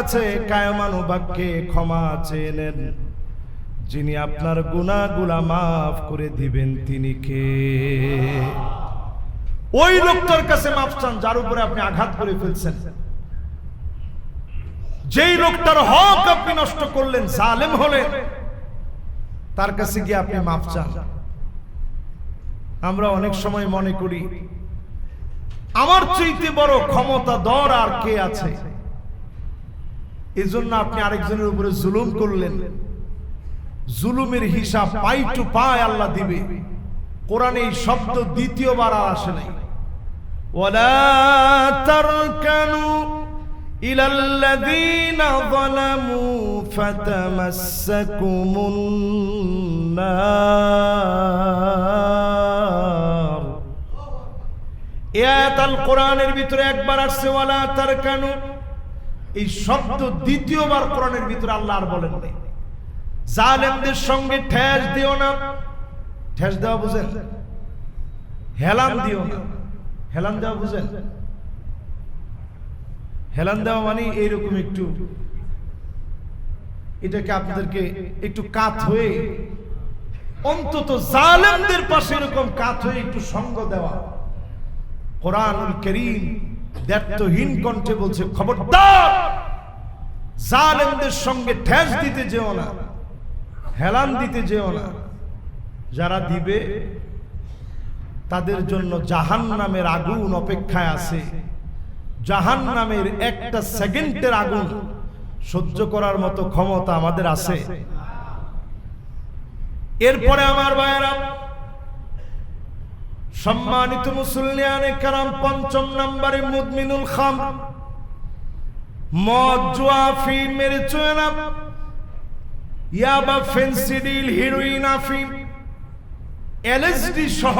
কাছে কায়মানুবাক্যে ক্ষমা চেয়ে নেন। যিনি আপনার গুনাহগুলা মাফ করে দিবেন, তিনি কে? ওই লোকটার কাছে মাফ চান, যার উপরে আপনি আঘাত করে ফেলছেন। যেই লোকটার হক আপনি নষ্ট করলেন, জালেম হলেন, তার কাছে গিয়ে আপনি মাফ চান। আমরা অনেক সময় মনে করি, আমার চাইতে বড় ক্ষমতা, দর আর কে আছে? এজন্য আপনি আরেকজনের উপরে জুলুম করলেন জুলুমের হিসাব পাই টু পায় আল্লাহ দিবে কোরআনে এই শব্দ দ্বিতীয়বার আর আসে নাই ওয়ালা তারকানু إلى الذين ظلموا فتمسكم النار এ আয়াত আল কোরআনের ভিতরে একবার আসছে ওয়ালা তারকানু এই শব্দ দ্বিতীয়বার কোরআনের ভিতরে আল্লাহ আর বলেন জালেমদের সঙ্গে ঠেস দিও না। ঠেস দেওয়া বুঝেন? হেলান দিও না। হেলান দেওয়া বুঝেন? হেলান দেওয়া মানে এইরকম একটু, এটাকে আপনাদেরকে একটু কাত হয়ে, অন্তত জালেমদের পাশে এরকম কাত হয়ে একটু সঙ্গ দেওয়া। কোরআনুল করিম দ্ব্যর্থহীন কণ্ঠে বলছে খবরদার! জালেমদের সঙ্গে ঠেস দিতে যেও না হেলান দিতে যেও না। যারা দিবে তাদের জন্য জাহান নামের আগুন অপেক্ষায় আছে। জাহান নামের একটা সেকেন্ডের আগুন সহ্য করার মতো ক্ষমতা আমাদের আছে। এরপরে আমার ভাইয়েরা সম্মানিত মুসলিয়ানে কারাম পঞ্চম নম্বরে মুদমিনুল খাম। মদ, জুয়া ফিম মেরে চুয়েনা ইয়াবা ফেন্সিডিল হিরোইন, আফিম, এলএসডি সহ,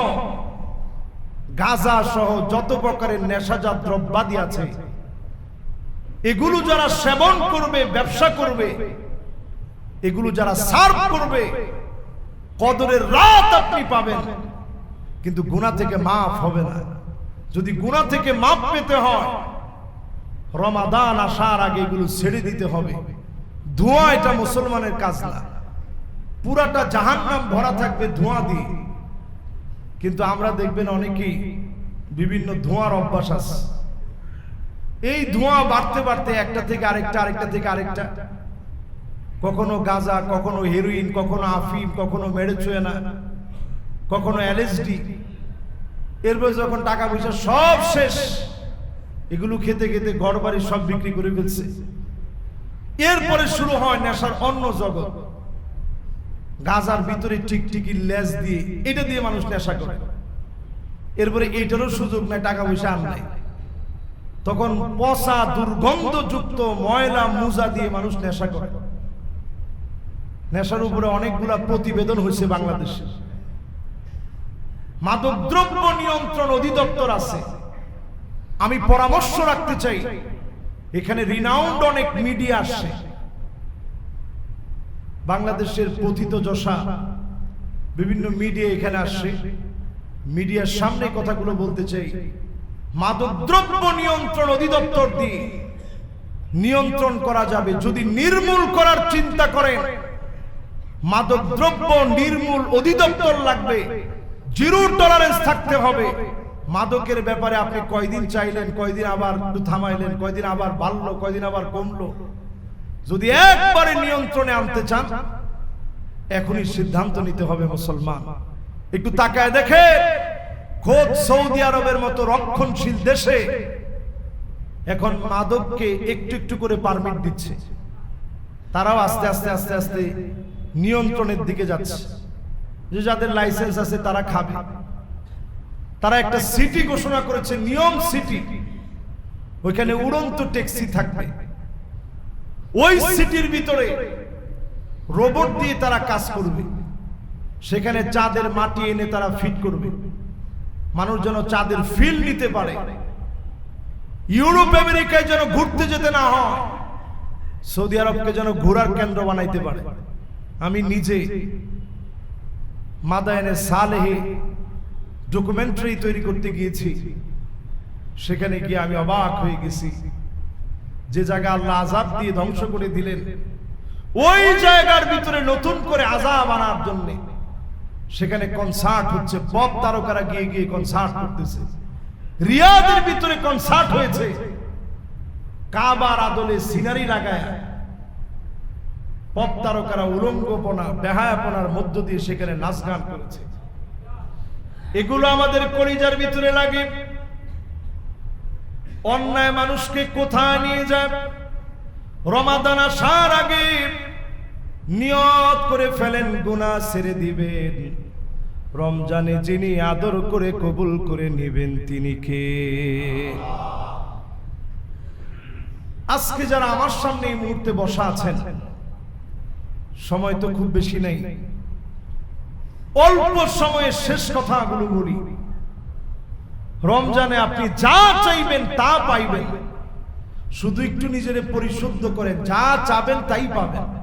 গাঁজা সহ যত প্রকারের নেশাজাত দ্রব্যাদি আছে, এগুলো যারা সেবন করবে, ব্যবসা করবে, এগুলো যারা সার্ভ করবে, কদরের রাত আপনি পাবেন। কিন্তু গুণা থেকে মাফ হবে না। যদি গুণা থেকে মাফ পেতে হয়, রমাদান আসার আগে এগুলো ছেড়ে দিতে হবে। ধোঁয়া এটা মুসলমানের কাজ না। পুরাটা জাহান্নাম ভরা থাকবে ধোঁয়া দিয়ে। কিন্তু আমরা দেখবেন অনেকেই বিভিন্ন ধোঁয়ার অভ্যাস আছে। এই ধোঁয়া বাড়তে বাড়তে একটা থেকে আরেকটা আরেকটা থেকে আরেকটা। কখনো গাঁজা, কখনো হেরোইন কখনো আফিম, কখনো মেড়েচুয়েনা কখনো এলএসডি এরপর যখন টাকা পয়সা সব শেষ, এগুলো খেতে খেতে ঘর বাড়ি সব বিক্রি করে ফেলছে। এরপরে শুরু হয় নেশার অন্য জগৎ। গাজার ভিতরে টিকটিকি লেজ দিয়ে, এটা দিয়ে মানুষ নেশা করে। এরপরে এইটারও সুযোগ নাই, টাকা পয়সা আর নাই। তখন পচা, দুর্গন্ধযুক্ত ময়লা, মুজা দিয়ে মানুষ নেশা করে। নেশার উপরে অনেকগুলা প্রতিবেদন হয়েছে বাংলাদেশে। মাদকদ্রব্য নিয়ন্ত্রণ অধিদপ্তর আছে। আমি পরামর্শ রাখতে চাই, এখানে রিনাউন্ড অনেক মিডিয়া আসে। বাংলাদেশের পথিত যশা, বিভিন্ন মিডিয়া এখানে আসছে মিডিয়ার সামনে কথাগুলো বলতে চাই। মাদকদ্রব্য নিয়ন্ত্রণ অধিদপ্তর দিয়ে নিয়ন্ত্রণ করা যাবে। যদি নির্মূল করার চিন্তা করেন, মাদকদ্রব্য নির্মূল অধিদপ্তর লাগবে। জিরো টলারেন্স থাকতে হবে। মাদকের ব্যাপারে আপনি কয়দিন চাইলেন, কয়দিন আবার থামাইলেন, কয়দিন আবার বাড়লো, কয়দিন আবার কমলো? যদি একবারে নিয়ন্ত্রণে আনতে চান, এখনই সিদ্ধান্ত নিতে হবে মুসলমান। একটু তাকায় দেখে খোদ সৌদি আরবের মতো রক্ষণশীল দেশে এখন মাদককে একটু একটু করে পারমিট দিচ্ছে। তারাও আস্তে আস্তে আস্তে আস্তে নিয়ন্ত্রণের দিকে যাচ্ছে। যে যাদের লাইসেন্স আছে তারা খাবে। তারা একটা সিটি ঘোষণা করেছে, নিয়ম সিটি ওইখানে উড়ন্ত ট্যাক্সি থাকবে। ওই সিটির ভিতরে রোবট দিয়ে তারা কাজ করবে। সেখানে চাঁদের মাটি এনে তারা ফিট করবে। মানুষ যেন চাঁদের ফিল নিতে পারে। ইউরোপ, আমেরিকায় যেন ঘুরতে যেতে না হয়। সৌদি আরবকে যেন ঘোরার কেন্দ্র বানাইতে পারে। আমি নিজে মাদায়নে সালেহে ডকুমেন্টারি তৈরি করতে গিয়েছি। সেখানে গিয়ে আমি অবাক হয়ে গেছি। যে জায়গা আল্লাহ আজাব দিয়ে ধ্বংস করে দিলেন, ওই জায়গার ভিতরে নতুন করে আজাব আনার জন্য। সেখানে কনসার্ট হচ্ছে, পপ তারকারা গিয়ে গিয়ে কনসার্ট করতেছে। রিয়াদের ভিতরে কনসার্ট হয়েছে। কাবার আদলে সিনারি লাগায় পপ তারকারা উলঙ্গপনা, বেহায়াপনার মধ্য দিয়ে সেখানে নাচ গান করেছে। এগুলো আমাদের কলিজার ভিতরে লাগে। অন্যায় মানুষকে কোথায় নিয়ে যায়? রমাদান আসার আগে নিয়ত করে ফেলেন, গুনাহ ছেড়ে দিবেন। রমজানে যিনি আদর করে কবুল করে নেবেন, তিনি কে? আজকে যারা আমার সামনে এই মুহূর্তে বসা আছেন সময় তো খুব বেশি নেই। অল্প সময়ে শেষ কথাগুলো বলি। রমজানে আপনি যা চাইবেন তা পাইবেন। শুধু একটু নিজের পরিশুদ্ধ করে যা চাবেন তাই পাবেন।